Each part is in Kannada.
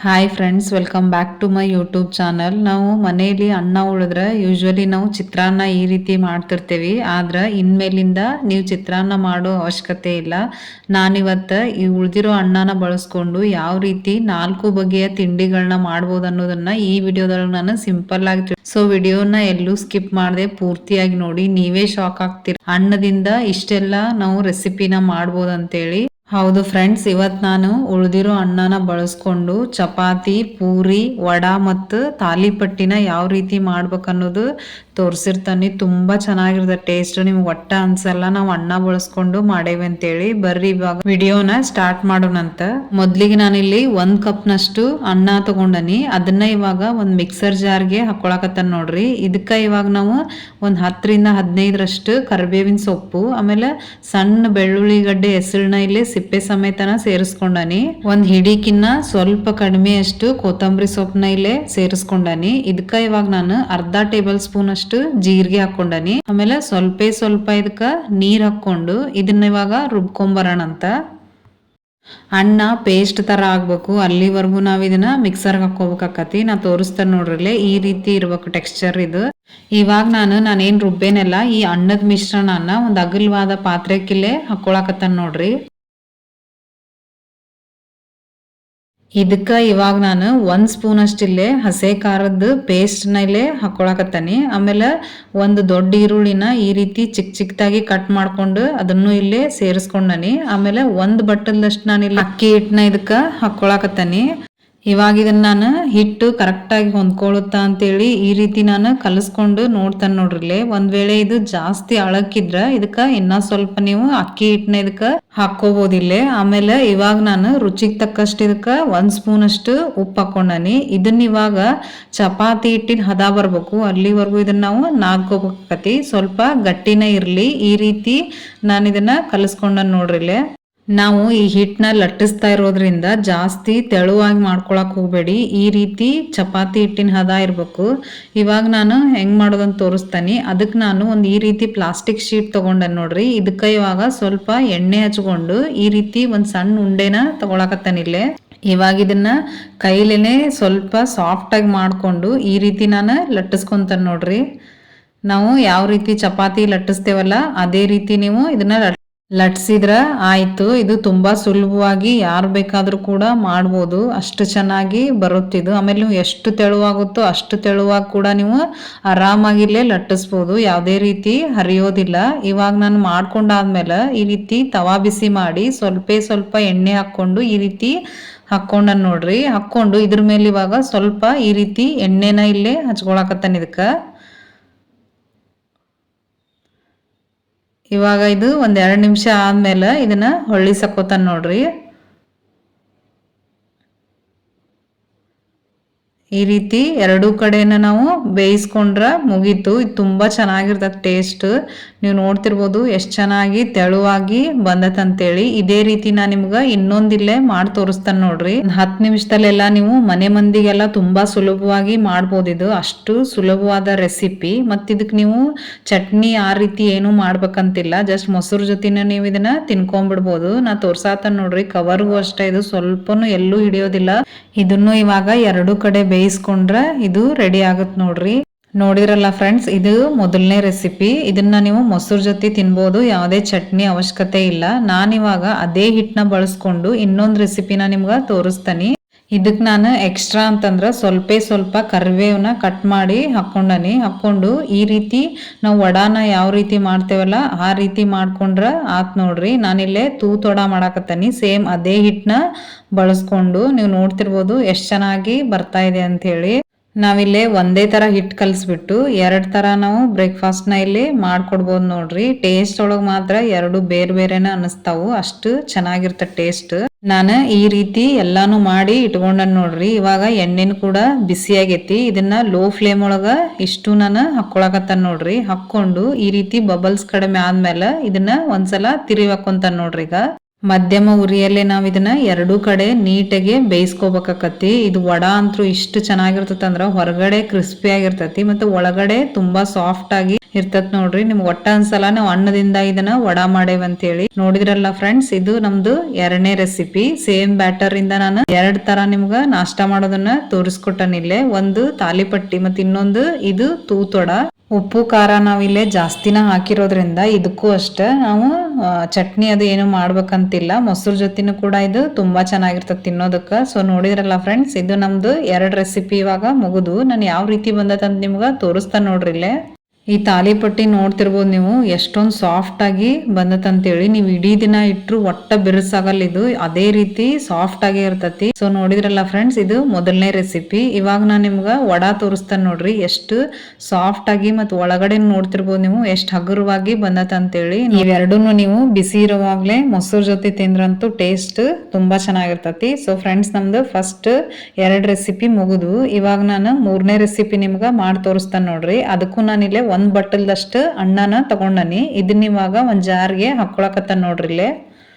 Hi friends welcome back to my YouTube channel ನಾವು ಮನೆಯಲ್ಲಿ ಅನ್ನ ಉಳಿದ್ರೆ ಯೂಶ್ವಲಿ ನಾವು ಚಿತ್ರಾನ್ನ ಈ ರೀತಿ ಮಾಡ್ತಿರ್ತೀವಿ. ಆದ್ರೆ ಇನ್ಮೇಲಿಂದ ನೀವು ಚಿತ್ರಾನ್ನ ಮಾಡೋ ಅವಶ್ಯಕತೆ ಇಲ್ಲ. ನಾನಿವತ್ತು ಈ ಉಳಿದಿರೋ ಅಣ್ಣನ ಬಳಸ್ಕೊಂಡು ಯಾವ ರೀತಿ ನಾಲ್ಕು ಬಗೆಯ ತಿಂಡಿಗಳನ್ನ ಮಾಡ್ಬೋದು ಅನ್ನೋದನ್ನ ಈ ವಿಡಿಯೋದಲ್ಲಿ ನಾನು ಸಿಂಪಲ್ ಆಗಿ ಸೊ ವಿಡಿಯೋನ ಎಲ್ಲೂ ಸ್ಕಿಪ್ ಮಾಡದೆ ಪೂರ್ತಿಯಾಗಿ ನೋಡಿ. ನೀವೇ ಶಾಕ್ ಆಗ್ತೀರಿ? ಅಣ್ಣದಿಂದ ಇಷ್ಟೆಲ್ಲ ನಾವು ರೆಸಿಪಿನ ಮಾಡ್ಬೋದು ಅಂತೇಳಿ ಹೌದು ಫ್ರೆಂಡ್ಸ್ ಇವತ್ತು ನಾನು ಉಳಿದಿರೋ ಅಣ್ಣನ ಬಳಸ್ಕೊಂಡು ಚಪಾತಿ, ಪೂರಿ, ವಡಾ ಮತ್ತು ತಾಲಿಪಟ್ಟಿನ ಯಾವ ರೀತಿ ಮಾಡ್ಬೇಕನ್ನೋದು ತೋರಿಸಿರ್ತಾನೆ, ತುಂಬ ಚೆನ್ನಾಗಿರುತ್ತೆ ಟೇಸ್ಟ್ ನಿಮ್ಗೆ ಒಟ್ಟ ಅನ್ಸಲ್ಲ, ನಾವು ಅನ್ನ ಬಳಸ್ಕೊಂಡು ಮಾಡೇವಿ ಅಂತೇಳಿ. ಬರ್ರಿ ಇವಾಗ ವಿಡಿಯೋನ ಸ್ಟಾರ್ಟ್ ಮಾಡೋಣಂತ. ಮೊದ್ಲಿಗೆ ನಾನಿಲ್ಲಿ ಒಂದ್ ಕಪ್ ನಷ್ಟು ಅನ್ನ ತಗೊಂಡನಿ. ಅದನ್ನ ಇವಾಗ ಒಂದ್ ಮಿಕ್ಸರ್ ಜಾರ್ಗೆ ಹಾಕೊಳಕತ್ತ ನೋಡ್ರಿ. ಇದಕ್ಕ ಇವಾಗ ನಾವು ಒಂದ್ ಹತ್ತರಿಂದ ಹದಿನೈದರಷ್ಟು ಕರಿಬೇವಿನ ಸೊಪ್ಪು, ಆಮೇಲೆ ಸಣ್ಣ ಬೆಳ್ಳುಳ್ಳಿ ಗಡ್ಡೆ ಹೆಸರನ್ನ ಇಲ್ಲಿ ಸಿಪ್ಪೆ ಸಮೇತನ ಸೇರಿಸ್ಕೊಂಡನಿ. ಒಂದ್ ಹಿಡಿಕಿನ್ನ ಸ್ವಲ್ಪ ಕಡಿಮೆ ಅಷ್ಟು ಕೊತ್ತಂಬರಿ ಸೊಪ್ಪನ್ನ ಇಲ್ಲೇ ಸೇರಿಸ್ಕೊಂಡನಿ. ಇದಕ್ಕ ಇವಾಗ ನಾನು ಅರ್ಧ ಟೇಬಲ್ ಸ್ಪೂನ್ ಅಷ್ಟು ಜೀರಿಗೆ ಹಾಕೊಂಡನಿ ಆಮೇಲೆ ಸ್ವಲ್ಪ ಸ್ವಲ್ಪ ಇದಕ್ಕ ನೀರ್ ಹಾಕೊಂಡು ಇದನ್ನ ಇವಾಗ ರುಬ್ಕೊಂಬರೋಣ ಅಂತ. ಅಣ್ಣ ಪೇಸ್ಟ್ ತರ ಆಗ್ಬೇಕು. ಅಲ್ಲಿವರೆಗೂ ನಾವ್ ಇದನ್ನ ಮಿಕ್ಸರ್ ಹಾಕೋಬೇಕಾಕತಿ ನಾ ತೋರಿಸ್ತೇನೆ ನೋಡ್ರಲ್ಲೇ, ಈ ರೀತಿ ಇರ್ಬೇಕು ಟೆಕ್ಸ್ಚರ್ ಇದು. ಇವಾಗ ನಾನು, ನಾನೇನ್ ರುಬ್ಬೇನೆಲ್ಲ, ಈ ಅನ್ನದ ಮಿಶ್ರಣನ ಒಂದ್ ಅಗಲವಾದ ಪಾತ್ರೆಕಿಲ್ಲೇ ಹಾಕೊಳಕತ್ತಾನ ನೋಡ್ರಿ. ಇದಕ್ಕ ಇವಾಗ ನಾನು ಒಂದ್ ಸ್ಪೂನ್ ಅಷ್ಟಿಲ್ಲೇ ಹಸೆ ಖಾರದ ಪೇಸ್ಟ್ನ ಇಲ್ಲೇ ಆಮೇಲೆ ಒಂದು ದೊಡ್ಡ ಈರುಳ್ಳಿನ ಈ ರೀತಿ ಚಿಕ್ಕ ಚಿಕ್ಕದಾಗಿ ಕಟ್ ಮಾಡ್ಕೊಂಡು ಅದನ್ನು ಇಲ್ಲೇ ಸೇರಿಸ್ಕೊಂಡನಿ. ಆಮೇಲೆ ಒಂದ್ ಬಟ್ಟಲ್ದಷ್ಟು ನಾನು ಇಲ್ಲಿ ಅಕ್ಕಿ ಹಿಟ್ಟನ್ನ ಇದಕ್ಕ ಹಾಕೊಳಕತ್ತಾನಿ. ಇವಾಗ ಇದನ್ನ ನಾನು ಹಿಟ್ಟು ಕರೆಕ್ಟಾಗಿ ಹೊಂದ್ಕೊಳ್ಳುತ್ತಾ ಅಂತೇಳಿ ಈ ರೀತಿ ನಾನು ಕಲಿಸ್ಕೊಂಡು ನೋಡ್ತಾನೆ ನೋಡ್ರಿಲೆ. ಒಂದ್ ವೇಳೆ ಇದು ಜಾಸ್ತಿ ಅಳಕ್ಕಿದ್ರೆ ಇದಕ್ಕ ಇನ್ನ ಸ್ವಲ್ಪ ನೀವು ಅಕ್ಕಿ ಹಿಟ್ಟನ ಇದಕ್ಕ ಹಾಕೋಬೋದಿಲ್ಲ ಆಮೇಲೆ ಇವಾಗ ನಾನು ರುಚಿಗೆ ತಕ್ಕಷ್ಟು ಇದಕ್ಕ ಒಂದ್ ಸ್ಪೂನ್ ಅಷ್ಟು ಉಪ್ಪು ಹಾಕೊಂಡನಿ ಇದನ್ನ ಇವಾಗ ಚಪಾತಿ ಹಿಟ್ಟಿನ ಹದ ಬರ್ಬೇಕು. ಅಲ್ಲಿವರೆಗೂ ಇದನ್ನ ನಾವು ನಾದ್ಕೋಬೇಕತಿ. ಸ್ವಲ್ಪ ಗಟ್ಟಿನ ಇರಲಿ. ಈ ರೀತಿ ನಾನು ಇದನ್ನ ಕಲಿಸ್ಕೊಂಡ ನೋಡ್ರಿಲೆ. ನಾವು ಈ ಹಿಟ್ಟನ್ನ ಲಟ್ಟಿಸ್ತಾ ಇರೋದ್ರಿಂದ ಜಾಸ್ತಿ ತೆಳುವಾಗಿ ಮಾಡ್ಕೊಳಕ್ಕೆ ಹೋಗಬೇಡಿ. ಈ ರೀತಿ ಚಪಾತಿ ಹಿಟ್ಟಿನ ಹದ ಇರಬೇಕು. ಇವಾಗ ನಾನು ಹೆಂಗ್ ಮಾಡೋದಂತ ತೋರಿಸ್ತಾನೆ. ಅದಕ್ಕೆ ನಾನು ಒಂದು ಈ ರೀತಿ ಪ್ಲಾಸ್ಟಿಕ್ ಶೀಟ್ ತಗೊಂಡೆ ನೋಡ್ರಿ. ಇದಕ್ಕೆ ಇವಾಗ ಸ್ವಲ್ಪ ಎಣ್ಣೆ ಹಚ್ಕೊಂಡು ಈ ರೀತಿ ಒಂದು ಸಣ್ಣ ಉಂಡೆನ ತಗೊಳಕತ್ತಾನಿಲ್ಲೇ ಇವಾಗ ಇದನ್ನ ಕೈಲೇನೆ ಸ್ವಲ್ಪ ಸಾಫ್ಟಾಗಿ ಮಾಡಿಕೊಂಡು ಈ ರೀತಿ ನಾನು ಲಟ್ಟಿಸ್ಕೊಂತಾನೆ ನೋಡ್ರಿ. ನಾವು ಯಾವ ರೀತಿ ಚಪಾತಿ ಲಟ್ಟಿಸ್ತೇವಲ್ಲ, ಅದೇ ರೀತಿ ನೀವು ಇದನ್ನ ಲಟ್ಸಿದ್ರ ಆಯಿತು. ಇದು ತುಂಬ ಸುಲಭವಾಗಿ ಯಾರು ಬೇಕಾದರೂ ಕೂಡ ಮಾಡ್ಬೋದು. ಅಷ್ಟು ಚೆನ್ನಾಗಿ ಬರುತ್ತಿದ್ದು ಆಮೇಲೆ ನೀವು ಎಷ್ಟು ತೆಳುವಾಗುತ್ತೋ ಅಷ್ಟು ತೆಳುವಾಗಿ ಕೂಡ ನೀವು ಆರಾಮಾಗಿಲ್ಲೇ ಲಟ್ಟಿಸ್ಬೋದು. ಯಾವುದೇ ರೀತಿ ಹರಿಯೋದಿಲ್ಲ. ಇವಾಗ ನಾನು ಮಾಡ್ಕೊಂಡಾದ್ಮೇಲೆ ಈ ರೀತಿ ತವಾ ಬಿಸಿ ಮಾಡಿ ಸ್ವಲ್ಪ ಸ್ವಲ್ಪ ಎಣ್ಣೆ ಹಾಕ್ಕೊಂಡು ಈ ರೀತಿ ಹಾಕ್ಕೊಂಡ ನೋಡ್ರಿ. ಹಾಕ್ಕೊಂಡು ಇದ್ರ ಮೇಲೆ ಇವಾಗ ಸ್ವಲ್ಪ ಈ ರೀತಿ ಎಣ್ಣೆನ ಇಲ್ಲೇ ಹಚ್ಕೊಳಕತ್ತಾನ ಇದಕ್ಕೆ. ಇವಾಗ ಇದು ಒಂದೆರಡು ಎರಡು ನಿಮಿಷ ಆದಮೇಲೆ ಇದನ್ನ ಹೊಳ್ಳಿಸಕೋತಾನೆ ನೋಡ್ರಿ. ಈ ರೀತಿ ಎರಡೂ ಕಡೆನ ನಾವು ಬೇಯಿಸ್ಕೊಂಡ್ರೆ ಮುಗೀತು. ಇದು ತುಂಬ ಚೆನ್ನಾಗಿರ್ತದೆ ಟೇಸ್ಟ್. ನೀವು ನೋಡ್ತಿರ್ಬೋದು ಎಷ್ಟು ಚೆನ್ನಾಗಿ ತೆಳುವಾಗಿ ಬಂದತಂತೇಳಿ ಇದೇ ರೀತಿ ನಾ ನಿಮ್ಗೆ ಇನ್ನೊಂದಿಲ್ಲೇ ಮಾಡಿ ತೋರಿಸ್ತಾನೆ ನೋಡ್ರಿ. ಹತ್ತು ನಿಮಿಷದಲ್ಲೆಲ್ಲ ನೀವು ಮನೆ ಮಂದಿಗೆಲ್ಲ ತುಂಬಾ ಸುಲಭವಾಗಿ ಮಾಡ್ಬೋದು ಇದು. ಅಷ್ಟು ಸುಲಭವಾದ ರೆಸಿಪಿ. ಮತ್ತು ಇದಕ್ಕೆ ನೀವು ಚಟ್ನಿ ಆ ರೀತಿ ಏನು ಮಾಡ್ಬೇಕಂತಿಲ್ಲ. ಜಸ್ಟ್ ಮೊಸರು ಜೊತೆನೇ ನೀವು ಇದನ್ನ ತಿನ್ಕೊಂಡ್ಬಿಡ್ಬೋದು ನಾ ತೋರ್ಸಾತ ನೋಡ್ರಿ. ಕವರ್ಗೂ ಅಷ್ಟೇ. ಇದು ಸ್ವಲ್ಪನೂ ಎಲ್ಲೂ ಹಿಡಿಯೋದಿಲ್ಲ. ಇದನ್ನು ಇವಾಗ ಎರಡು ಕಡೆ ಬೇಯಿಸ್ಕೊಂಡ್ರೆ ಇದು ರೆಡಿ ಆಗುತ್ತೆ ನೋಡ್ರಿ. ನೋಡಿರಲ್ಲ ಫ್ರೆಂಡ್ಸ್ ಇದು ಮೊದಲನೇ ರೆಸಿಪಿ ಇದನ್ನ ನೀವು ಮೊಸರು ಜೊತೆ ತಿನ್ಬೋದು, ಯಾವುದೇ ಚಟ್ನಿ ಅವಶ್ಯಕತೆ ಇಲ್ಲ. ನಾನಿವಾಗ ಅದೇ ಹಿಟ್ಟನ್ನ ಬಳಸ್ಕೊಂಡು ಇನ್ನೊಂದು ರೆಸಿಪಿನ ನಿಮ್ಗೆ ತೋರಿಸ್ತಾನೆ. ಇದಕ್ಕೆ ನಾನು ಎಕ್ಸ್ಟ್ರಾ ಅಂತಂದ್ರೆ ಸ್ವಲ್ಪ ಸ್ವಲ್ಪ ಕರಿಬೇವನ್ನ ಕಟ್ ಮಾಡಿ ಹಾಕ್ಕೊಂಡನಿ ಹಾಕ್ಕೊಂಡು ಈ ರೀತಿ ನಾವು ವಡಾನ ಯಾವ ರೀತಿ ಮಾಡ್ತೇವಲ್ಲ ಆ ರೀತಿ ಮಾಡ್ಕೊಂಡ್ರೆ ಆತ್ ನೋಡ್ರಿ. ನಾನಿಲ್ಲೇ ತೂತ್ ವಡ ಮಾಡಾಕತ್ತಾನಿ. ಸೇಮ್ ಅದೇ ಹಿಟ್ಟನ್ನ ಬಳಸ್ಕೊಂಡು. ನೀವು ನೋಡ್ತಿರ್ಬೋದು ಎಷ್ಟು ಚೆನ್ನಾಗಿ ಬರ್ತಾ ಇದೆ ಅಂತ ಹೇಳಿ. ನಾವಿಲ್ಲೇ ಒಂದೇ ತರ ಹಿಟ್ ಕಲಿಸ್ಬಿಟ್ಟು ಎರಡು ತರ ನಾವು ಬ್ರೇಕ್ಫಾಸ್ಟ್ನ ಇಲ್ಲಿ ಮಾಡ್ಕೊಡ್ಬೋದು ನೋಡ್ರಿ. ಟೇಸ್ಟ್ ಒಳಗೆ ಮಾತ್ರ ಎರಡು ಬೇರೆ ಬೇರೆನ ಅನಿಸ್ತಾವು. ಅಷ್ಟು ಚೆನ್ನಾಗಿರ್ತ ಟೇಸ್ಟ್ ನಾನು ಈ ರೀತಿ ಎಲ್ಲಾನು ಮಾಡಿ ಇಟ್ಕೊಂಡ ನೋಡ್ರಿ. ಇವಾಗ ಎಣ್ಣೆನು ಕೂಡ ಬಿಸಿಯಾಗೈತಿ ಇದನ್ನ ಲೋ ಫ್ಲೇಮ್ ಒಳಗ ಇಷ್ಟು ನಾನು ಹಾಕೊಳಕತ್ತ ನೋಡ್ರಿ. ಹಾಕೊಂಡು ಈ ರೀತಿ ಬಬಲ್ಸ್ ಕಡಿಮೆ ಆದ್ಮೇಲೆ ಇದನ್ನ ಒಂದ್ಸಲ ತಿರಿ ಹಾಕೊಂತ ನೋಡ್ರಿ ಈಗ. ಮಧ್ಯಮ ಉರಿಯಲ್ಲೇ ನಾವು ಇದನ್ನ ಎರಡೂ ಕಡೆ ನೀಟಾಗಿ ಬೇಯಿಸ್ಕೋಬೇಕಾಕತಿ ಇದು ವಡ ಅಂತೂ ಇಷ್ಟು ಚೆನ್ನಾಗಿರ್ತೈತೆ ಅಂದ್ರ ಹೊರಗಡೆ ಕ್ರಿಸ್ಪಿ ಆಗಿರ್ತತಿ, ಮತ್ತೆ ಒಳಗಡೆ ತುಂಬಾ ಸಾಫ್ಟ್ ಆಗಿ ಇರ್ತತ್ ನೋಡ್ರಿ. ನಿಮ್ಗೆ ಒಟ್ಟ ಅನ್ಸಲ್ಲ, ನಾವು ಅನ್ನದಿಂದ ಇದನ್ನ ವಡಾ ಮಾಡೇವ್ ಅಂತೇಳಿ. ನೋಡಿದ್ರಲ್ಲ ಫ್ರೆಂಡ್ಸ್ ಇದು ನಮ್ದು ಎರಡನೇ ರೆಸಿಪಿ ಸೇಮ್ ಬ್ಯಾಟರ್ ಇಂದ ನಾನು ಎರಡ್ ತರ ನಿಮ್ಗ ನಾಷ್ಟ ಮಾಡೋದನ್ನ ತೋರಿಸ್ಕೊಟ್ಟನಿಲ್ಲೇ ಒಂದು ತಾಲಿಪಟ್ಟಿ ಮತ್ತೆ ಇನ್ನೊಂದು ಇದು ತೂತೊಡ ಉಪ್ಪು, ಖಾರ ನಾವಿಲ್ಲೇ ಜಾಸ್ತಿನ ಹಾಕಿರೋದ್ರಿಂದ ಇದಕ್ಕೂ ಅಷ್ಟೇ ನಾವು ಚಟ್ನಿ ಅದು ಏನು ಮಾಡ್ಬೇಕಂತಿಲ್ಲ. ಮೊಸರು ಜೊತೆನೂ ಕೂಡ ಇದು ತುಂಬಾ ಚೆನ್ನಾಗಿರ್ತದೆ ತಿನ್ನೋದಕ್ಕೆ. ಸೊ ನೋಡಿದ್ರಲ್ಲ ಫ್ರೆಂಡ್ಸ್ ಇದು ನಮ್ದು ಎರಡು ರೆಸಿಪಿ ಇವಾಗ ಮುಗಿದು. ನಾನು ಯಾವ ರೀತಿ ಬಂದದಂತ ನಿಮ್ಗೆ ನೋಡ್ರಿ ಇಲ್ಲೇ. ಈ ತಾಲಿಪಟ್ಟಿ ನೋಡ್ತಿರ್ಬೋದು ನೀವು, ಎಷ್ಟೊಂದು ಸಾಫ್ಟ್ ಆಗಿ ಹೇಳಿ ನೀವು ಇಡೀ ದಿನ ಇಟ್ರು ಒಟ್ಟ ಬಿರುಸಾಗಲ್ಲ ಇದು, ಅದೇ ರೀತಿ ಸಾಫ್ಟ್ ಆಗೇ ಇರ್ತತಿ. ಸೊ ನೋಡಿದ್ರಲ್ಲ ಫ್ರೆಂಡ್ಸ್ ಇದು ಮೊದಲನೇ ರೆಸಿಪಿ ಇವಾಗ ನಾನು ನಿಮ್ಗೆ ವಡಾ ತೋರಿಸ್ತಾನೆ ನೋಡ್ರಿ, ಎಷ್ಟು ಸಾಫ್ಟ್ ಆಗಿ ಮತ್ತು ಒಳಗಡೆ ನೋಡ್ತಿರ್ಬೋದು ನೀವು, ಎಷ್ಟು ಹಗುರವಾಗಿ ಬಂದತಂತೇಳಿ ಹೇಳಿ ನೀವು ಬಿಸಿ ಇರುವಾಗಲೇ ಮೊಸರು ಜೊತೆ ತಿಂದ್ರಂತೂ ಟೇಸ್ಟ್ ತುಂಬಾ ಚೆನ್ನಾಗಿರ್ತತಿ. ಸೊ ಫ್ರೆಂಡ್ಸ್ ನಮ್ದು ಫಸ್ಟ್ ಎರಡು ರೆಸಿಪಿ ಮುಗಿದು. ಇವಾಗ ನಾನು ಮೂರನೇ ರೆಸಿಪಿ ನಿಮ್ಗೆ ಮಾಡಿ ತೋರಿಸ್ತಾನೆ ನೋಡ್ರಿ, ಅದಕ್ಕೂ ನಾನು ಇಲ್ಲೇ ಒಂದ್ ಬಟ್ಟಲ್ದಷ್ಟು ಅಣ್ಣನ ತಗೊಂಡನಿ. ಇದನ್ನ ಇವಾಗ ಒಂದ್ ಜಾರ್ಗೆ ಹಾಕೊಳಕತ್ತ ನೋಡ್ರಿ ಇಲ್ಲೇ.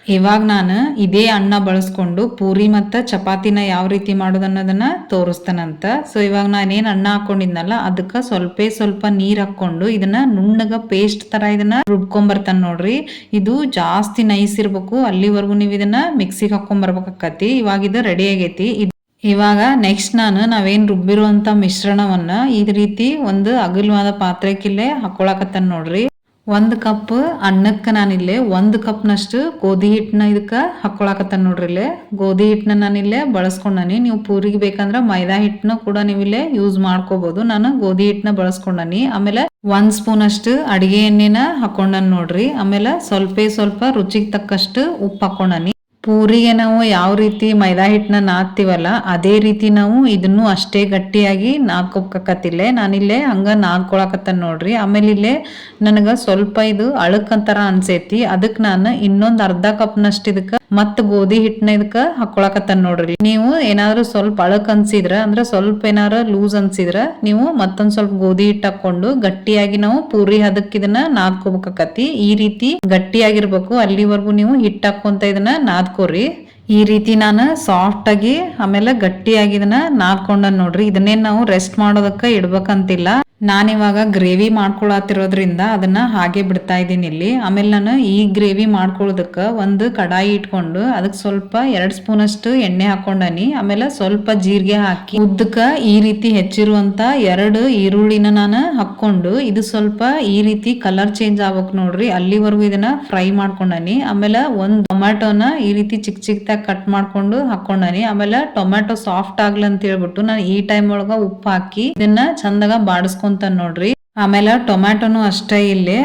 ಇವಾಗ ನಾನು ಇದೇ ಅಣ್ಣ ಬಳಸ್ಕೊಂಡು ಪೂರಿ ಮತ್ತು ಚಪಾತಿನ ಯಾವ ರೀತಿ ಮಾಡೋದು ಅನ್ನೋದನ್ನ ತೋರಿಸ್ತಾನಂತ. ಸೊ ಇವಾಗ ನಾನೇನು ಅಣ್ಣ ಹಾಕೊಂಡಿದ್ನಲ್ಲ, ಅದಕ್ಕೆ ಸ್ವಲ್ಪ ಸ್ವಲ್ಪ ನೀರು ಹಾಕೊಂಡು ಇದನ್ನ ನುಣ್ಣಗ ಪೇಸ್ಟ್ ತರ ಇದನ್ನ ರುಬ್ಕೊಂಬರ್ತಾನೆ ನೋಡ್ರಿ. ಇದು ಜಾಸ್ತಿ ನೈಸ್ ಇರ್ಬೇಕು. ಅಲ್ಲಿವರೆಗೂ ನೀವು ಇದನ್ನ ಮಿಕ್ಸಿಗೆ ಹಾಕೊಂಬರ್ಬೇಕಾಕತಿ ಇವಾಗ ಇದು ರೆಡಿ ಆಗೈತಿ. ಇವಾಗ ನೆಕ್ಸ್ಟ್ ನಾನು ನಾವೇನ್ ರುಬ್ಬಿರುವಂಥ ಮಿಶ್ರಣವನ್ನ ಈ ರೀತಿ ಒಂದು ಅಗಲವಾದ ಪಾತ್ರೆಕಿಲ್ಲೇ ಹಾಕೊಳಕತ್ತಾನ ನೋಡ್ರಿ. ಒಂದು ಕಪ್ ಅನ್ನಕ್ಕೆ ನಾನಿಲ್ಲೇ ಒಂದು ಕಪ್ನಷ್ಟು ಗೋಧಿ ಹಿಟ್ಟನ್ನ ಇದಕ್ಕೆ ಹಾಕೊಳಕತ್ತಾನ ನೋಡ್ರಿ ಇಲ್ಲೇ. ಗೋಧಿ ಹಿಟ್ಟನ್ನ ನಾನಿಲ್ಲೇ ಬಳಸ್ಕೊಂಡನಿ. ನೀವು ಪೂರಿಗೆ ಬೇಕಂದ್ರೆ ಮೈದಾ ಹಿಟ್ಟನ್ನ ಕೂಡ ನೀವು ಇಲ್ಲೇ ಯೂಸ್ ಮಾಡ್ಕೋಬಹುದು ನಾನು ಗೋಧಿ ಹಿಟ್ಟನ್ನ ಬಳಸ್ಕೊಂಡನಿ. ಆಮೇಲೆ ಒಂದ್ ಸ್ಪೂನ್ ಅಷ್ಟು ಅಡಿಗೆ ಎಣ್ಣೆನ ಹಾಕೊಂಡನ್ ನೋಡ್ರಿ. ಆಮೇಲೆ ಸ್ವಲ್ಪ ಸ್ವಲ್ಪ ರುಚಿಗೆ ತಕ್ಕಷ್ಟು ಉಪ್ಪು ಹಾಕೊಂಡನಿ. ಪೂರಿಗೆ ನಾವು ಯಾವ ರೀತಿ ಮೈದಾ ಹಿಟ್ಟನ್ನ ನಾದ್ತೀವಲ್ಲ, ಅದೇ ರೀತಿ ನಾವು ಇದನ್ನು ಅಷ್ಟೇ ಗಟ್ಟಿಯಾಗಿ ನಾದ್ಕೊಕತ್ತಿಲ್ಲೇ ನಾನಿಲ್ಲೇ ಹಂಗ ನಾದ್ಕೊಳಕತ್ತ ನೋಡ್ರಿ. ಆಮೇಲೆ ಇಲ್ಲೇ ನನಗ ಸ್ವಲ್ಪ ಇದು ಅಳಕಂತರ ಅನ್ಸೈತಿ. ಅದಕ್ಕೆ ನಾನು ಇನ್ನೊಂದ್ ಅರ್ಧ ಕಪ್ನಷ್ಟು ಇದಕ್ಕ ಮತ್ತೆ ಗೋಧಿ ಹಿಟ್ಟನ್ನ ಇದಕ್ಕ ಹಾಕೊಳಕತ್ತ ನೋಡ್ರಿ. ನೀವು ಏನಾದ್ರು ಸ್ವಲ್ಪ ಅಳಕ್ ಅನ್ಸಿದ್ರ, ಅಂದ್ರೆ ಸ್ವಲ್ಪ ಏನಾರ ಲೂಸ್ ಅನ್ಸಿದ್ರ, ನೀವು ಮತ್ತೊಂದ್ ಸ್ವಲ್ಪ ಗೋಧಿ ಹಿಟ್ಟು ಹಾಕೊಂಡು ಗಟ್ಟಿಯಾಗಿ ನಾವು ಪೂರಿ ಹದಕ್ಕೆ ಇದನ್ನ ನಾದ್ಕೋಬೇಕತಿ ಈ ರೀತಿ ಗಟ್ಟಿಯಾಗಿರ್ಬೇಕು. ಅಲ್ಲಿವರೆಗೂ ನೀವು ಹಿಟ್ಟು ಹಾಕೊಂತ ಇದನ್ನ ನಾದ್ಕೋರಿ ಈ ರೀತಿ ನಾನು ಸಾಫ್ಟಾಗಿ ಆಮೇಲೆ ಗಟ್ಟಿಯಾಗಿ ಇದನ್ನ ನಾದ್ಕೊಂಡ ನೋಡ್ರಿ. ಇದನ್ನೇನು ನಾವು ರೆಸ್ಟ್ ಮಾಡೋದಕ್ಕೆ ಇಡ್ಬೇಕಂತಿಲ್ಲ. ನಾನಿವಾಗ ಗ್ರೇವಿ ಮಾಡ್ಕೊಳತ್ತಿರೋದ್ರಿಂದ ಅದನ್ನ ಹಾಗೆ ಬಿಡ್ತಾ ಇದ್ದೀನಿ ಇಲ್ಲಿ. ಆಮೇಲೆ ನಾನು ಈ ಗ್ರೇವಿ ಮಾಡ್ಕೊಳ್ಳೋದಕ್ಕೆ ಒಂದು ಕಡಾಯಿ ಇಟ್ಕೊಂಡು ಅದಕ್ಕೆ ಸ್ವಲ್ಪ ಎರಡು ಸ್ಪೂನ್ ಅಷ್ಟು ಎಣ್ಣೆ ಹಾಕೊಂಡನಿ. ಆಮೇಲೆ ಸ್ವಲ್ಪ ಜೀರಿಗೆ ಹಾಕಿ ಉದ್ದಕ್ಕೆ ಈ ರೀತಿ ಹೆಚ್ಚಿರುವಂಥ ಎರಡು ಈರುಳ್ಳಿನ ನಾನು ಹಾಕ್ಕೊಂಡು ಇದು ಸ್ವಲ್ಪ ಈ ರೀತಿ ಕಲರ್ ಚೇಂಜ್ ಆಗ್ಬೇಕು ನೋಡ್ರಿ. ಅಲ್ಲಿವರೆಗೂ ಇದನ್ನ ಫ್ರೈ ಮಾಡ್ಕೊಂಡನಿ. ಆಮೇಲೆ ಒಂದು ಟೊಮ್ಯಾಟೋನ ಈ ರೀತಿ ಚಿಕ್ಕ ಚಿಕ್ಕದಾಗಿ ಕಟ್ ಮಾಡ್ಕೊಂಡು ಹಾಕೊಂಡನಿ. ಆಮೇಲೆ ಟೊಮ್ಯಾಟೊ ಸಾಫ್ಟ್ ಆಗ್ಲಂತ ಹೇಳ್ಬಿಟ್ಟು ನಾನು ಈ ಟೈಮ್ ಒಳಗೆ ಉಪ್ಪು ಹಾಕಿ ಇದನ್ನ ಚಂದಾಗ ಬಾಡಿಸ್ಕೊಂತ ನೋಡ್ರಿ. ಆಮೇಲೆ ಟೊಮ್ಯಾಟೊನು ಅಷ್ಟೇ ಇಲ್ಲಿ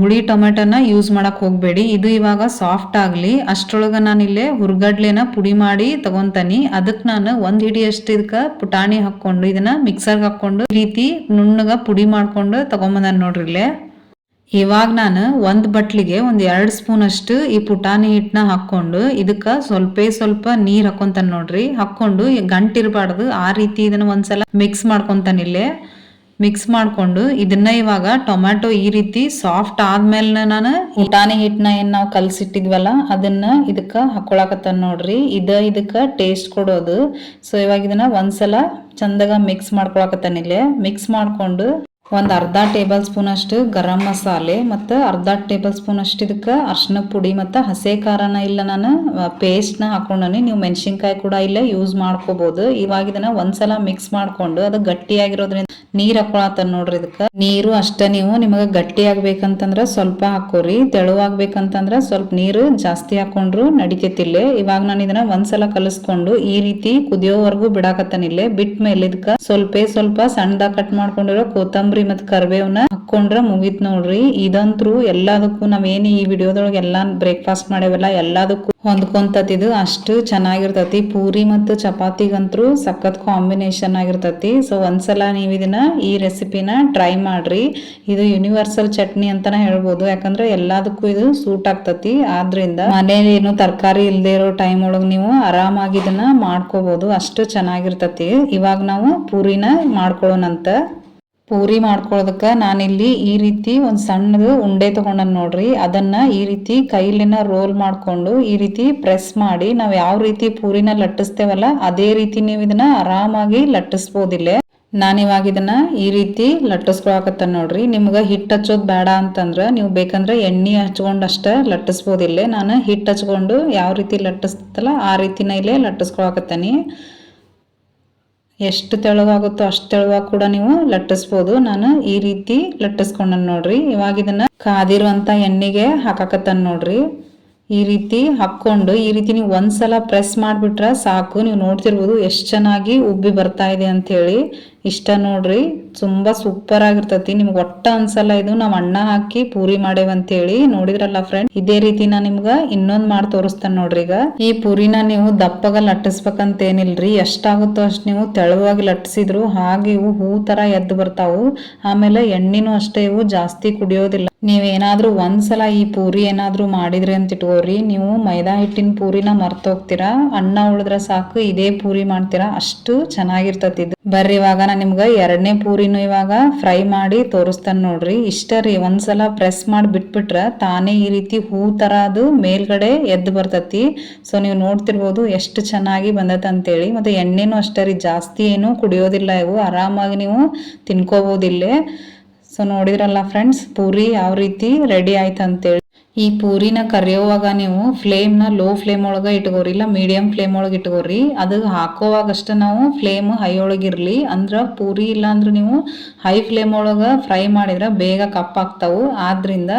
ಹುಳಿ ಟೊಮ್ಯಾಟೊನ ಯೂಸ್ ಮಾಡಕ್ ಹೋಗಬೇಡಿ. ಇದು ಇವಾಗ ಸಾಫ್ಟ್ ಆಗ್ಲಿ, ಅಷ್ಟರೊಳಗೆ ನಾನು ಇಲ್ಲಿ ಹುರ್ಗಡ್ಲೆನ ಪುಡಿ ಮಾಡಿ ತಗೊಂತಾನಿ. ಅದಕ್ಕೆ ನಾನು ಒಂದ್ ಹಿಡಿಯಷ್ಟು ಇದಕ್ಕ ಪುಟಾಣಿ ಹಾಕೊಂಡು ಇದನ್ನ ಮಿಕ್ಸರ್ಗೆ ಹಾಕೊಂಡು ಈ ರೀತಿ ನುಣ್ಣಗ ಪುಡಿ ಮಾಡ್ಕೊಂಡು ತಗೊಂಬಂದ ನೋಡ್ರಿ ಇಲ್ಲೇ. ಇವಾಗ ನಾನು ಒಂದು ಬಟ್ಲಿಗೆ ಒಂದು ಎರಡು ಸ್ಪೂನ್ ಅಷ್ಟು ಈ ಪುಟಾಣಿ ಹಿಟ್ಟನ್ನ ಹಾಕೊಂಡು ಇದಕ್ಕ ಸ್ವಲ್ಪ ಸ್ವಲ್ಪ ನೀರ್ ಹಾಕ್ಕೊಂತಾನೆ ನೋಡ್ರಿ. ಹಾಕೊಂಡು ಗಂಟಿರ್ಬಾರ್ದು ಆ ರೀತಿ ಇದನ್ನ ಒಂದ್ಸಲ ಮಿಕ್ಸ್ ಮಾಡ್ಕೊಂತಾನ ಇಲ್ಲೇ. ಮಿಕ್ಸ್ ಮಾಡ್ಕೊಂಡು ಇದನ್ನ ಇವಾಗ ಟೊಮ್ಯಾಟೊ ಈ ರೀತಿ ಸಾಫ್ಟ್ ಆದ್ಮೇಲೆ ನಾನು ಊಟಾನಿ ಹಿಟ್ಟನ್ನ ಏನ್ ನಾವು ಕಲ್ಸಿಟ್ಟಿದ್ವಲ್ಲ, ಅದನ್ನ ಇದಕ್ಕ ಹಾಕೊಳಕತ್ತ ನೋಡ್ರಿ. ಇದ ಇದಕ್ಕ ಟೇಸ್ಟ್ ಕೊಡೋದು. ಸೊ ಇವಾಗ ಇದನ್ನ ಒಂದ್ಸಲ ಚಂದಾಗ ಮಿಕ್ಸ್ ಮಾಡ್ಕೊಳಕತ್ತಾನ ಮಿಕ್ಸ್ ಮಾಡ್ಕೊಂಡು ಒಂದು ಅರ್ಧ ಟೇಬಲ್ ಸ್ಪೂನ್ ಅಷ್ಟು ಗರಂ ಮಸಾಲೆ ಮತ್ತು ಅರ್ಧ ಟೇಬಲ್ ಸ್ಪೂನ್ ಅಷ್ಟು ಇದಕ್ಕೆ ಅರ್ಶಿನ ಪುಡಿ ಮತ್ತು ಹಸೆ ಖಾರನ ಇಲ್ಲ ನಾನು ಪೇಸ್ಟ್ನ ಹಾಕೊಂಡನಿ. ನೀವು ಮೆಣಸಿನ್ಕಾಯಿ ಕೂಡ ಇಲ್ಲೇ ಯೂಸ್ ಮಾಡ್ಕೋಬೋದು. ಇವಾಗ ಇದನ್ನ ಒಂದ್ಸಲ ಮಿಕ್ಸ್ ಮಾಡ್ಕೊಂಡು ಅದು ಗಟ್ಟಿಯಾಗಿರೋದ್ರಿಂದ ನೀರು ಹಾಕೊಳತ್ತ ನೋಡ್ರಿ ಇದಕ್ಕೆ. ನೀರು ಅಷ್ಟೇ ನೀವು ನಿಮಗೆ ಗಟ್ಟಿ ಆಗ್ಬೇಕಂತಂದ್ರೆ ಸ್ವಲ್ಪ ಹಾಕೋರಿ. ತೆಳುವಾಗ್ಬೇಕಂತಂದ್ರೆ ಸ್ವಲ್ಪ ನೀರು ಜಾಸ್ತಿ ಹಾಕೊಂಡ್ರು ನಡಿತೈತಿಲ್ಲೇ. ಇವಾಗ ನಾನು ಇದನ್ನ ಒಂದ್ಸಲ ಕಲಿಸ್ಕೊಂಡು ಈ ರೀತಿ ಕುದಿಯೋವರೆಗೂ ಬಿಡಾಕತ್ತಾನಿಲ್ಲೇ. ಬಿಟ್ಟ ಮೇಲೆ ಇದಕ್ಕೆ ಸ್ವಲ್ಪ ಸ್ವಲ್ಪ ಸಣ್ಣದಾಗ ಕಟ್ ಮಾಡ್ಕೊಂಡಿರೋ ಕೊತ್ತಂಬರಿ ಮತ್ ಕರ್ಬೇವನ್ನ ಹಾಕೊಂಡ್ರ ಮುಗಿತ್ ನೋಡ್ರಿ. ಇದಂತ್ರು ಎಲ್ಲದಕ್ಕೂ ನಾವೇನ್ ಈ ವಿಡಿಯೋದೊಳಗೆ ಎಲ್ಲಾ ಬ್ರೇಕ್ಫಾಸ್ಟ್ ಮಾಡೇವಲ್ಲ ಎಲ್ಲದಕ್ಕೂ ಹೊಂದ್ಕೊಂತತಿ ಇದು. ಅಷ್ಟು ಚೆನ್ನಾಗಿರ್ತತಿ. ಪೂರಿ ಮತ್ತು ಚಪಾತಿಗಂತೂ ಸಖತ್ ಕಾಂಬಿನೇಷನ್ ಆಗಿರ್ತತಿ. ಸೊ ಒಂದ್ಸಲ ನೀವು ಇದನ್ನ ಈ ರೆಸಿಪಿನ ಟ್ರೈ ಮಾಡ್ರಿ. ಇದು ಯೂನಿವರ್ಸಲ್ ಚಟ್ನಿ ಅಂತಾನೆ ಹೇಳ್ಬೋದು. ಯಾಕಂದ್ರೆ ಎಲ್ಲದಕ್ಕೂ ಇದು ಸೂಟ್ ಆಗ್ತತಿ. ಆದ್ರಿಂದ ಮನೇಲಿ ಏನು ತರಕಾರಿ ಇಲ್ದೇ ಇರೋ ಟೈಮ್ ಒಳಗ್ ನೀವು ಆರಾಮಾಗಿ ಇದನ್ನ ಮಾಡ್ಕೋಬಹುದು ಅಷ್ಟು ಚೆನ್ನಾಗಿರ್ತತಿ. ಇವಾಗ ನಾವು ಪೂರಿನ ಮಾಡ್ಕೊಳ್ಳೋಣಂತ ಪೂರಿ ಮಾಡ್ಕೊಳ್ಳೋದಕ್ಕೆ ನಾನಿಲ್ಲಿ ಈ ರೀತಿ ಒಂದು ಸಣ್ಣದು ಉಂಡೆ ತಗೊಂಡನ್ ನೋಡ್ರಿ. ಅದನ್ನ ಈ ರೀತಿ ಕೈಲಿನ ರೋಲ್ ಮಾಡ್ಕೊಂಡು ಈ ರೀತಿ ಪ್ರೆಸ್ ಮಾಡಿ ನಾವು ಯಾವ ರೀತಿ ಪೂರಿನ ಲಟ್ಟಿಸ್ತೇವಲ್ಲ ಅದೇ ರೀತಿ ನೀವು ಇದನ್ನ ಆರಾಮಾಗಿ ಲಟ್ಟಿಸ್ಬೋದಿಲ್ಲ ನಾನಿವಾಗ ಇದನ್ನ ಈ ರೀತಿ ಲಟ್ಟಿಸ್ಕೊಳಕತ್ತ ನೋಡ್ರಿ. ನಿಮ್ಗೆ ಹಿಟ್ಟು ಹಚ್ಚೋದು ಬೇಡ ಅಂತಂದ್ರೆ ನೀವು ಬೇಕಂದ್ರೆ ಎಣ್ಣೆ ಹಚ್ಕೊಂಡು ಅಷ್ಟೇ ಲಟ್ಟಿಸ್ಬೋದು ನಾನು ಹಿಟ್ಟು ಹಚ್ಕೊಂಡು ಯಾವ ರೀತಿ ಲಟ್ಟಿಸ್ತಲ್ಲ ಆ ರೀತಿನ ಇಲ್ಲೇ ಲಟ್ಟಿಸ್ಕೊಳಕತ್ತನಿ. ಎಷ್ಟು ತೆಳುವಾಗುತ್ತೋ ಅಷ್ಟು ತೆಳುವಾಗ ಕೂಡ ನೀವು ಲಟ್ಟಿಸ್ಬೋದು. ನಾನು ಈ ರೀತಿ ಲಟ್ಟಿಸ್ಕೊಂಡ ನೋಡ್ರಿ. ಇವಾಗ ಇದನ್ನ ಕಾದಿರುವಂತ ಎಣ್ಣೆಗೆ ಹಾಕಾಕತ್ತನ್ ನೋಡ್ರಿ. ಈ ರೀತಿ ಹಾಕ್ಕೊಂಡು ಈ ರೀತಿ ನೀವು ಒಂದ್ಸಲ ಪ್ರೆಸ್ ಮಾಡಿಬಿಟ್ರೆ ಸಾಕು. ನೀವು ನೋಡ್ತಿರ್ಬೋದು ಎಷ್ಟು ಚೆನ್ನಾಗಿ ಉಬ್ಬಿ ಬರ್ತಾ ಇದೆ ಅಂತ ಹೇಳಿ ಇಷ್ಟ ನೋಡ್ರಿ, ತುಂಬಾ ಸೂಪರ್ ಆಗಿರ್ತತಿ. ನಿಮ್ಗೆ ಒಟ್ಟ ಅನ್ಸಲ್ಲ ಇದು. ನಾವ್ ಅಣ್ಣ ಹಾಕಿ ಪೂರಿ ಮಾಡೇವ ಅಂತ ಹೇಳಿ ನೋಡಿದ್ರಲ್ಲ ಫ್ರೆಂಡ್ ಇದೇ ರೀತಿ ನಾ ನಿಮ್ಗ ಇನ್ನೊಂದ್ ಮಾಡಿ ತೋರಿಸ್ತಾನೆ ನೋಡ್ರಿ ಈಗ. ಈ ಪೂರಿನ ನೀವು ದಪ್ಪಗ ಲಟ್ಟಿಸ್ಬೇಕಂತ ಏನಿಲ್ರಿ ಎಷ್ಟಾಗುತ್ತೋ ಅಷ್ಟ್ ನೀವು ತೆಳುವಾಗಿ ಲಟ್ಟಿಸಿದ್ರು. ಹಾಗೆ ಇವು ಹೂ ತರ ಎದ್ದು ಬರ್ತಾವು. ಆಮೇಲೆ ಎಣ್ಣೆನೂ ಅಷ್ಟೇ ಇವು ಜಾಸ್ತಿ ಕುಡಿಯೋದಿಲ್ಲ. ನೀವೇನಾದ್ರೂ ಒಂದ್ಸಲ ಈ ಪೂರಿ ಏನಾದರೂ ಮಾಡಿದ್ರಿ ಅಂತ ಇಟ್ಕೋರಿ ನೀವು ಮೈದಾ ಹಿಟ್ಟಿನ ಪೂರಿನ ಮರ್ತೋಗ್ತೀರಾ, ಅನ್ನ ಉಳಿದ್ರೆ ಸಾಕು, ಇದೇ ಪೂರಿ ಮಾಡ್ತೀರಾ, ಅಷ್ಟು ಚೆನ್ನಾಗಿರ್ತತಿ ಇದು. ಬರ್ರಿ ಇವಾಗ ನಾನು ನಿಮ್ಗೆ ಎರಡನೇ ಪೂರಿನೂ ಇವಾಗ ಫ್ರೈ ಮಾಡಿ ತೋರಿಸ್ತಾನೆ ನೋಡ್ರಿ. ಇಷ್ಟ ರೀ, ಒಂದ್ಸಲ ಪ್ರೆಸ್ ಮಾಡಿ ಬಿಟ್ಬಿಟ್ರೆ ತಾನೇ ಈ ರೀತಿ ಹೂ ಥರ ಅದು ಮೇಲ್ಗಡೆ ಎದ್ದು ಬರ್ತತಿ. ಸೊ ನೀವು ನೋಡ್ತಿರ್ಬೋದು ಎಷ್ಟು ಚೆನ್ನಾಗಿ ಬಂದತ್ ಅಂತೇಳಿ. ಮತ್ತೆ ಎಣ್ಣೆನೂ ಅಷ್ಟೇ ರೀ, ಜಾಸ್ತಿ ಏನು ಕುಡಿಯೋದಿಲ್ಲ ಇವು. ಆರಾಮಾಗಿ ನೀವು ತಿನ್ಕೋಬೋದಿಲ್ಲೇ ಸೊ ನೋಡಿದ್ರಲ್ಲ ಫ್ರೆಂಡ್ಸ್ ಪೂರಿ ಯಾವ ರೀತಿ ರೆಡಿ ಆಯ್ತು ಅಂತೇಳಿ ಈ ಪೂರಿನ ಕರಿಯೋವಾಗ ನೀವು ಫ್ಲೇಮ್ನ ಲೋ ಫ್ಲೇಮ್ ಒಳಗೆ ಇಟ್ಕೋರಿ, ಇಲ್ಲ ಮೀಡಿಯಂ ಫ್ಲೇಮ್ ಒಳಗೆ ಇಟ್ಕೋರಿ. ಅದು ಹಾಕೋವಾಗ ಅಷ್ಟೇ ನಾವು ಫ್ಲೇಮ್ ಹೈ ಒಳಗಿರಲಿ ಅಂದ್ರೆ ಪೂರಿ ಇಲ್ಲ ಅಂದ್ರೆ ನೀವು ಹೈ ಫ್ಲೇಮ್ ಒಳಗೆ ಫ್ರೈ ಮಾಡಿದ್ರೆ ಬೇಗ ಕಪ್ಪಾಗ್ತಾವು ಆದ್ರಿಂದ,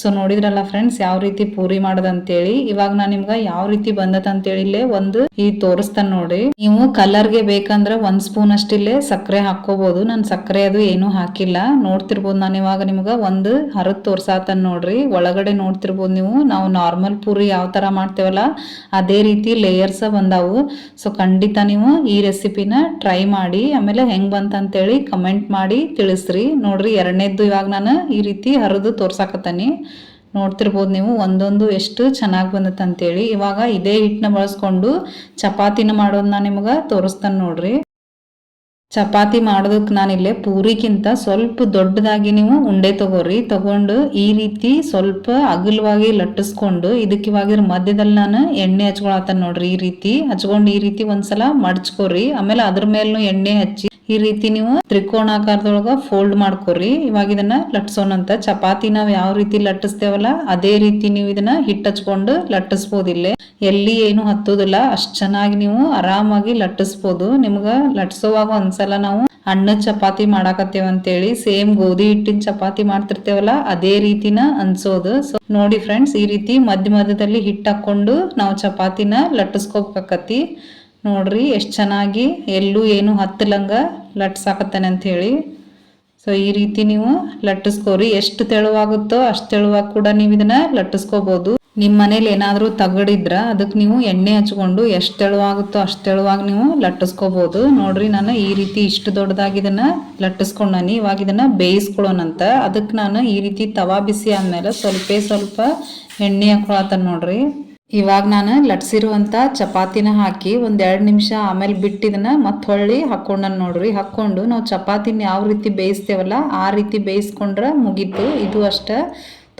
ಸೊ ನೋಡಿದ್ರಲ್ಲ ಫ್ರೆಂಡ್ಸ್, ಯಾವ ರೀತಿ ಪೂರಿ ಮಾಡೋದಂತೇಳಿ. ಇವಾಗ ನಾನು ನಿಮ್ಗೆ ಯಾವ ರೀತಿ ಬಂದತ್ ಅಂತೇಳಿ ಇಲ್ಲೇ ಒಂದು ಈ ತೋರಿಸ್ತಾನೆ ನೋಡಿ. ನೀವು ಕಲರ್ಗೆ ಬೇಕಂದ್ರೆ ಒಂದು ಸ್ಪೂನ್ ಅಷ್ಟಿಲ್ಲೇ ಸಕ್ಕರೆ ಹಾಕೋಬಹುದು ನಾನು ಸಕ್ಕರೆ ಅದು ಏನು ಹಾಕಿಲ್ಲ. ನೋಡ್ತಿರ್ಬೋದು ನಾನು ಇವಾಗ ನಿಮ್ಗೆ ಒಂದು ಹರದ್ ತೋರ್ಸಾತನ್ ನೋಡ್ರಿ. ಒಳಗಡೆ ನೋಡ್ತಿರ್ಬೋದು ನೀವು. ನಾವು ನಾರ್ಮಲ್ ಪೂರಿ ಯಾವ ತರ ಮಾಡ್ತೇವಲ್ಲ, ಅದೇ ರೀತಿ ಲೇಯರ್ಸ್ ಬಂದಾವು. ಸೊ ಖಂಡಿತ ನೀವು ಈ ರೆಸಿಪಿನ ಟ್ರೈ ಮಾಡಿ, ಆಮೇಲೆ ಹೆಂಗೆ ಬಂತಂತೇಳಿ ಕಮೆಂಟ್ ಮಾಡಿ ತಿಳಿಸ್ರಿ. ನೋಡ್ರಿ, ಎರಡನೇದ್ದು ಇವಾಗ ನಾನು ಈ ರೀತಿ ಹರಿದು ತೋರ್ಸಾಕತ್ತೀನಿ. ನೋಡ್ತಿರ್ಬೋದು ನೀವು ಒಂದೊಂದು ಎಷ್ಟು ಚೆನ್ನಾಗಿ ಬಂದತ್ತೆ ಅಂತೇಳಿ ಇವಾಗ ಇದೇ ಹಿಟ್ಟನ್ನ ಬಳಸ್ಕೊಂಡು ಚಪಾತಿನ ಮಾಡೋದನ್ನ ನಾನು ನಿಮ್ಗೆ ತೋರಿಸ್ತಾನೆ ನೋಡ್ರಿ. ಚಪಾತಿ ಮಾಡೋದಕ್ಕೆ ನಾನಿಲ್ಲೇ ಪೂರಿಗಿಂತ ಸ್ವಲ್ಪ ದೊಡ್ಡದಾಗಿ ನೀವು ಉಂಡೆ ತಗೋರಿ. ತಗೊಂಡು ಈ ರೀತಿ ಸ್ವಲ್ಪ ಅಗಲವಾಗಿ ಲಟ್ಟಿಸ್ಕೊಂಡು ಇದಕ್ಕೆ ಇವಾಗ ಮಧ್ಯದಲ್ಲಿ ನಾನು ಎಣ್ಣೆ ಹಚ್ಕೊಳತ್ತ ನೋಡ್ರಿ ಈ ರೀತಿ. ಹಚ್ಕೊಂಡು ಈ ರೀತಿ ಒಂದ್ಸಲ ಮಡ್ಚ್ಕೊರಿ. ಆಮೇಲೆ ಅದ್ರ ಮೇಲೂ ಎಣ್ಣೆ ಹಚ್ಚಿ ಈ ರೀತಿ ನೀವು ತ್ರಿಕೋಣಾಕಾರದೊಳಗ ಫೋಲ್ಡ್ ಮಾಡ್ಕೊರಿ. ಇವಾಗ ಇದನ್ನ ಲಟ್ಸೋಣಂತ ಚಪಾತಿ ನಾವ್ ಯಾವ ರೀತಿ ಲಟ್ಟಿಸ್ತೇವಲ್ಲ, ಅದೇ ರೀತಿ ನೀವು ಇದನ್ನ ಹಿಟ್ಟು ಹಚ್ಕೊಂಡು ಲಟ್ಟಿಸ್ಬೋದು ಇಲ್ಲಿ. ಎಲ್ಲಿ ಏನು ಹತ್ತೋದಿಲ್ಲ, ಅಷ್ಟ್ ಚೆನ್ನಾಗಿ ನೀವು ಆರಾಮಾಗಿ ಲಟ್ಟಿಸ್ಬೋದು. ನಿಮ್ಗ ಲಟ್ಸೋವಾಗ ಒಂದ್ಸಲ ನಾವು ಅಣ್ಣ ಚಪಾತಿ ಮಾಡಾಕತ್ತೇವ ಅಂತೇಳಿ, ಸೇಮ್ ಗೋಧಿ ಹಿಟ್ಟಿನ ಚಪಾತಿ ಮಾಡ್ತಿರ್ತೇವಲ್ಲ, ಅದೇ ರೀತಿನ ಅನ್ಸೋದು. ಸೊ ನೋಡಿ ಫ್ರೆಂಡ್ಸ್ ಈ ರೀತಿ ಮಧ್ಯ ಮಧ್ಯದಲ್ಲಿ ಹಿಟ್ಟು ಹಾಕೊಂಡು ನಾವು ಚಪಾತಿನ ಲಟ್ಟಿಸ್ಕೋಬೇಕತಿ ನೋಡ್ರಿ ಎಷ್ಟು ಚೆನ್ನಾಗಿ ಎಲ್ಲೂ ಏನು ಹತ್ತಲಂಗ ಲಟ್ಸಾಕತ್ತಾನೆ ಅಂತ ಹೇಳಿ ಸೊ ಈ ರೀತಿ ನೀವು ಲಟ್ಟಿಸ್ಕೋರಿ. ಎಷ್ಟು ತೆಳುವಾಗುತ್ತೋ ಅಷ್ಟು ತೆಳುವಾಗಿ ಕೂಡ ನೀವು ಇದನ್ನ ಲಟ್ಟಿಸ್ಕೋಬಹುದು ನಿಮ್ಮ ಮನೇಲಿ ಏನಾದರೂ ತಗಡಿದ್ರ ಅದಕ್ಕೆ ನೀವು ಎಣ್ಣೆ ಹಚ್ಕೊಂಡು ಎಷ್ಟು ತೆಳುವಾಗುತ್ತೋ ಅಷ್ಟು ತೆಳುವಾಗಿ ನೀವು ಲಟ್ಟಿಸ್ಕೋಬಹುದು ನೋಡ್ರಿ ನಾನು ಈ ರೀತಿ ಇಷ್ಟು ದೊಡ್ಡದಾಗಿ ಇದನ್ನ ಲಟ್ಟಿಸ್ಕೊಂಡಾನಿ ಇವಾಗ ಇದನ್ನ ಬೇಯಿಸ್ಕೊಳ್ಳೋಣಂತ ಅದಕ್ಕೆ ನಾನು ಈ ರೀತಿ ತವಾ ಬಿಸಿ ಆದಮೇಲೆ ಸ್ವಲ್ಪ ಸ್ವಲ್ಪ ಎಣ್ಣೆ ಹಾಕೊಳತ್ತ ನೋಡ್ರಿ. ಇವಾಗ ನಾನು ಲಟ್ಸಿರುವಂಥ ಚಪಾತಿನ ಹಾಕಿ ಒಂದು ಎರಡು ನಿಮಿಷ ಆಮೇಲೆ ಬಿಟ್ಟಿದ್ದನ್ನು ಮತ್ತೆ ಹೊಳ್ಳಿ ಹಾಕ್ಕೊಂಡನ್ ನೋಡ್ರಿ. ಹಾಕ್ಕೊಂಡು ನಾವು ಚಪಾತಿನ ಯಾವ ರೀತಿ ಬೇಯಿಸ್ತೇವಲ್ಲ ಆ ರೀತಿ ಬೇಯಿಸ್ಕೊಂಡ್ರೆ ಮುಗೀತು. ಇದು ಅಷ್ಟೇ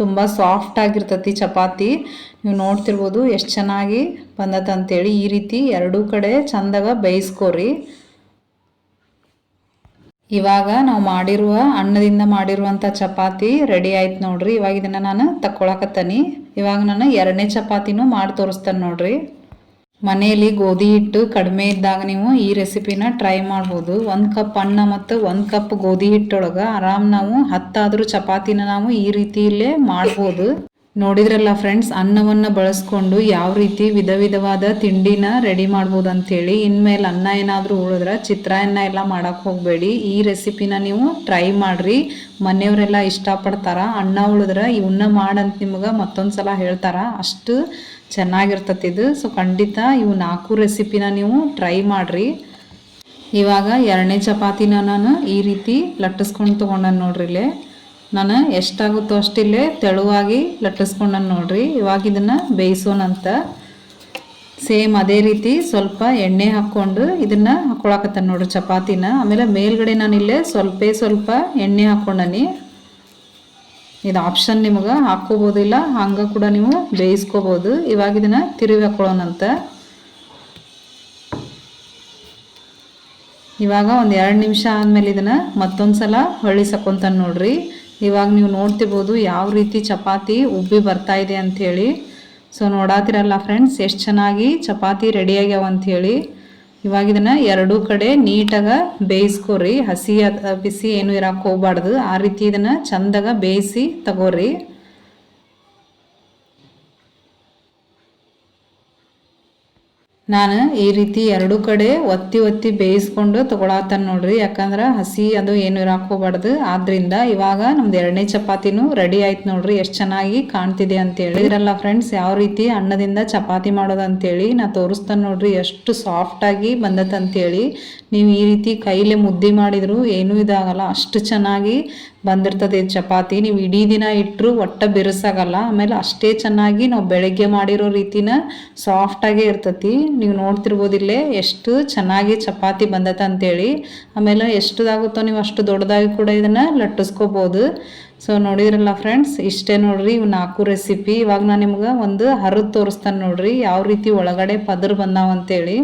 ತುಂಬ ಸಾಫ್ಟ್ ಆಗಿರ್ತತಿ ಚಪಾತಿ. ನೀವು ನೋಡ್ತಿರ್ಬೋದು ಎಷ್ಟು ಚೆನ್ನಾಗಿ ಬಂದತ್ತಂತೇಳಿ ಈ ರೀತಿ ಎರಡೂ ಕಡೆ ಚಂದಾಗ ಬೇಯಿಸ್ಕೋರಿ. ಇವಾಗ ನಾವು ಮಾಡಿರುವ ಅನ್ನದಿಂದ ಮಾಡಿರುವಂಥ ಚಪಾತಿ ರೆಡಿ ಆಯ್ತು ನೋಡ್ರಿ. ಇವಾಗ ಇದನ್ನ ನಾನು ತಕ್ಕೊಳಕತ್ತನಿ. ಇವಾಗ ನಾನು ಎರಡನೇ ಚಪಾತಿನೂ ಮಾಡಿ ತೋರಿಸ್ತೇನೆ ನೋಡ್ರಿ. ಮನೆಯಲ್ಲಿ ಗೋಧಿ ಹಿಟ್ಟು ಕಡಿಮೆ ಇದ್ದಾಗ ನೀವು ಈ ರೆಸಿಪಿನ ಟ್ರೈ ಮಾಡ್ಬೋದು. ಒಂದು ಕಪ್ ಅನ್ನ ಮತ್ತು ಒಂದು ಕಪ್ ಗೋಧಿ ಹಿಟ್ಟೊಳಗೆ ಆರಾಮ್ ನಾವು ಹತ್ತಾದರೂ ಚಪಾತಿನ ನಾವು ಈ ರೀತಿಯಲ್ಲೇ ಮಾಡ್ಬೋದು. ನೋಡಿದ್ರಲ್ಲ ಫ್ರೆಂಡ್ಸ್ ಅನ್ನವನ್ನು ಬಳಸ್ಕೊಂಡು ಯಾವ ರೀತಿ ವಿಧ ವಿಧವಾದ ತಿಂಡಿನ ರೆಡಿ ಮಾಡ್ಬೋದು ಅಂಥೇಳಿ ಇನ್ಮೇಲೆ ಅನ್ನ ಏನಾದರೂ ಉಳಿದ್ರೆ ಚಿತ್ರಾನ್ನ ಎಲ್ಲ ಮಾಡೋಕ್ಕೆ ಹೋಗಬೇಡಿ. ಈ ರೆಸಿಪಿನ ನೀವು ಟ್ರೈ ಮಾಡಿರಿ. ಮನೆಯವರೆಲ್ಲ ಇಷ್ಟಪಡ್ತಾರ, ಅನ್ನ ಉಳಿದ್ರೆ ಇವನ್ನ ಮಾಡಂತ ನಿಮ್ಗೆ ಮತ್ತೊಂದು ಸಲ ಹೇಳ್ತಾರ. ಅಷ್ಟು ಚೆನ್ನಾಗಿರ್ತತಿ ಇದು. ಸೊ ಖಂಡಿತ ಇವು ನಾಲ್ಕು ರೆಸಿಪಿನ ನೀವು ಟ್ರೈ ಮಾಡಿರಿ. ಇವಾಗ ಎರಡನೇ ಚಪಾತಿನ ನಾನು ಈ ರೀತಿ ಲಟ್ಟಿಸ್ಕೊಂಡು ತೊಗೊಂಡು ನೋಡ್ರಿ ಇಲ್ಲೇ. ನಾನು ಎಷ್ಟಾಗುತ್ತೋ ಅಷ್ಟಿಲ್ಲೇ ತೆಳುವಾಗಿ ಲಟ್ಟಿಸ್ಕೊಂಡನು ನೋಡ್ರಿ. ಇವಾಗ ಇದನ್ನು ಬೇಯಿಸೋಣಂತ ಸೇಮ್ ಅದೇ ರೀತಿ ಸ್ವಲ್ಪ ಎಣ್ಣೆ ಹಾಕ್ಕೊಂಡು ಇದನ್ನು ಹಾಕ್ಕೊಳಕತ್ತಾನೆ ನೋಡ್ರಿ ಚಪಾತಿನ. ಆಮೇಲೆ ಮೇಲ್ಗಡೆ ನಾನು ಇಲ್ಲೇ ಸ್ವಲ್ಪ ಸ್ವಲ್ಪ ಎಣ್ಣೆ ಹಾಕ್ಕೊಂಡನಿ ಇದು ಆಪ್ಷನ್ ನಿಮ್ಗೆ ಹಾಕ್ಕೋಬೋದಿಲ್ಲ, ಹಂಗೆ ಕೂಡ ನೀವು ಬೇಯಿಸ್ಕೋಬೋದು. ಇವಾಗ ಇದನ್ನು ತಿರುವಿ ಹಾಕ್ಕೊಳ್ಳೋಣಂತ ಇವಾಗ ಒಂದು ಎರಡು ನಿಮಿಷ ಆದಮೇಲೆ ಇದನ್ನು ಮತ್ತೊಂದು ಸಲ ಹೊಳ್ಳಿ ಸಕೊಂತಾನೆ ನೋಡ್ರಿ. ಇವಾಗ ನೀವು ನೋಡ್ತಿರ್ಬೋದು ಯಾವ ರೀತಿ ಚಪಾತಿ ಉಬ್ಬಿ ಬರ್ತಾ ಇದೆ ಅಂಥೇಳಿ. ಸೊ ನೋಡಾತಿರಲ್ಲ ಫ್ರೆಂಡ್ಸ್ ಎಷ್ಟು ಚೆನ್ನಾಗಿ ಚಪಾತಿ ರೆಡಿ ಆಗ್ಯಾವ ಅಂಥೇಳಿ. ಇವಾಗ ಇದನ್ನು ಎರಡೂ ಕಡೆ ನೀಟಾಗ ಬೇಯಿಸ್ಕೋರಿ. ಹಸಿ, ಬಿಸಿ ಏನು ಇರೋಕ್ಕೆ ಹೋಗ್ಬಾರ್ದು. ಆ ರೀತಿ ಇದನ್ನು ಚಂದಾಗ ಬೇಯಿಸಿ ತಗೋರಿ. ನಾನು ಈ ರೀತಿ ಎರಡೂ ಕಡೆ ಒತ್ತಿ ಒತ್ತಿ ಬೇಯಿಸ್ಕೊಂಡು ತಗೊಳತ್ತಾನ ನೋಡ್ರಿ. ಯಾಕಂದ್ರೆ ಹಸಿ ಅದು ಏನು ಹಾಕೋಬಾರ್ದು ಆದ್ರಿಂದ ಇವಾಗ ನಮ್ದು ಎರಡನೇ ಚಪಾತಿನೂ ರೆಡಿ ಆಯ್ತು ನೋಡ್ರಿ. ಎಷ್ಟು ಚೆನ್ನಾಗಿ ಕಾಣ್ತಿದೆ ಅಂತೇಳಿ. ಇದ್ರಲ್ಲ ಫ್ರೆಂಡ್ಸ್ ಯಾವ ರೀತಿ ಅನ್ನದಿಂದ ಚಪಾತಿ ಮಾಡೋದು ಅಂತೇಳಿ ನಾ ತೋರಿಸ್ತಾನೆ ನೋಡ್ರಿ. ಎಷ್ಟು ಸಾಫ್ಟ್ ಆಗಿ ಬಂದತ್ ಅಂತೇಳಿ. ನೀವು ಈ ರೀತಿ ಕೈಲೇ ಮುದ್ದೆ ಮಾಡಿದ್ರು ಏನೂ ಇದಾಗಲ್ಲ. ಅಷ್ಟು ಚೆನ್ನಾಗಿ ಬಂದಿರ್ತದೆ ಚಪಾತಿ. ನೀವು ಇಡೀ ದಿನ ಇಟ್ಟರು ಒಟ್ಟ ಬಿರುಸಾಗಲ್ಲ. ಆಮೇಲೆ ಅಷ್ಟೇ ಚೆನ್ನಾಗಿ ನಾವು ಬೆಳಗ್ಗೆ ಮಾಡಿರೋ ರೀತಿನ ಸಾಫ್ಟಾಗೇ ಇರ್ತತಿ. ನೀವು ನೋಡ್ತಿರ್ಬೋದಿಲ್ಲೇ ಎಷ್ಟು ಚೆನ್ನಾಗಿ ಚಪಾತಿ ಬಂದತ ಅಂತೇಳಿ. ಆಮೇಲೆ ಎಷ್ಟುದಾಗುತ್ತೋ ನೀವು ಅಷ್ಟು ದೊಡ್ಡದಾಗಿ ಕೂಡ ಇದನ್ನು ಲಟ್ಟಿಸ್ಕೋಬೋದು. ಸೊ ನೋಡಿದ್ರಲ್ಲ ಫ್ರೆಂಡ್ಸ್ ಇಷ್ಟೇ ನೋಡ್ರಿ ಇವು ನಾಲ್ಕು ರೆಸಿಪಿ ಇವಾಗ ನಾನು ನಿಮ್ಗೆ ಒಂದು ಹರಿದು ತೋರಿಸ್ತಾನೆ ನೋಡ್ರಿ ಯಾವ ರೀತಿ ಒಳಗಡೆ ಪದರ್ ಬಂದಾವ ಅಂತೇಳಿ.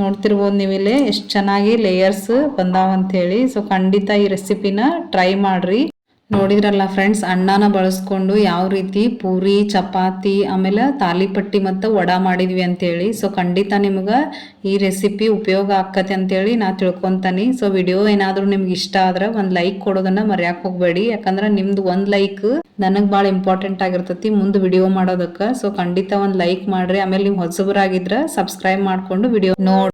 ನೋಡ್ತಿರ್ಬೋದು ನೀವಿಲ್ಲೇ ಎಷ್ಟು ಚೆನ್ನಾಗಿ ಲೇಯರ್ಸ್ ಬಂದಾವಂತೇಳಿ ಸೊ ಖಂಡಿತ ಈ ರೆಸಿಪಿನ ಟ್ರೈ ಮಾಡ್ರಿ. ನೋಡಿದ್ರಲ್ಲ ಫ್ರೆಂಡ್ಸ್ ಅಣ್ಣನ ಬಳಸ್ಕೊಂಡು ಯಾವ ರೀತಿ ಪೂರಿ, ಚಪಾತಿ, ಆಮೇಲೆ ತಾಲಿಪಟ್ಟಿ ಮತ್ತು ವಡ ಮಾಡಿದ್ವಿ ಅಂತೇಳಿ. ಸೊ ಖಂಡಿತ ನಿಮ್ಗೆ ಈ ರೆಸಿಪಿ ಉಪಯೋಗ ಆಕ್ಕತಿ ಅಂತೇಳಿ ನಾ ತಿಳ್ಕೊತಾನೆ. ಸೊ ವಿಡಿಯೋ ಏನಾದರೂ ನಿಮ್ಗೆ ಇಷ್ಟ ಆದ್ರೆ ಒಂದು ಲೈಕ್ ಕೊಡೋದನ್ನ ಮರ್ಯಾಕ್ ಹೋಗಬೇಡಿ. ಯಾಕಂದ್ರೆ ನಿಮ್ದು ಒಂದು ಲೈಕ್ ನನಗೆ ಭಾಳ ಇಂಪಾರ್ಟೆಂಟ್ ಆಗಿರ್ತೈತಿ ಮುಂದೆ ವಿಡಿಯೋ ಮಾಡೋದಕ್ಕೆ. ಸೊ ಖಂಡಿತ ಒಂದು ಲೈಕ್ ಮಾಡ್ರಿ. ಆಮೇಲೆ ನೀವು ಹೊಸಬರಾಗಿದ್ರೆ ಸಬ್ಸ್ಕ್ರೈಬ್ ಮಾಡ್ಕೊಂಡು ವಿಡಿಯೋ ನೋಡ್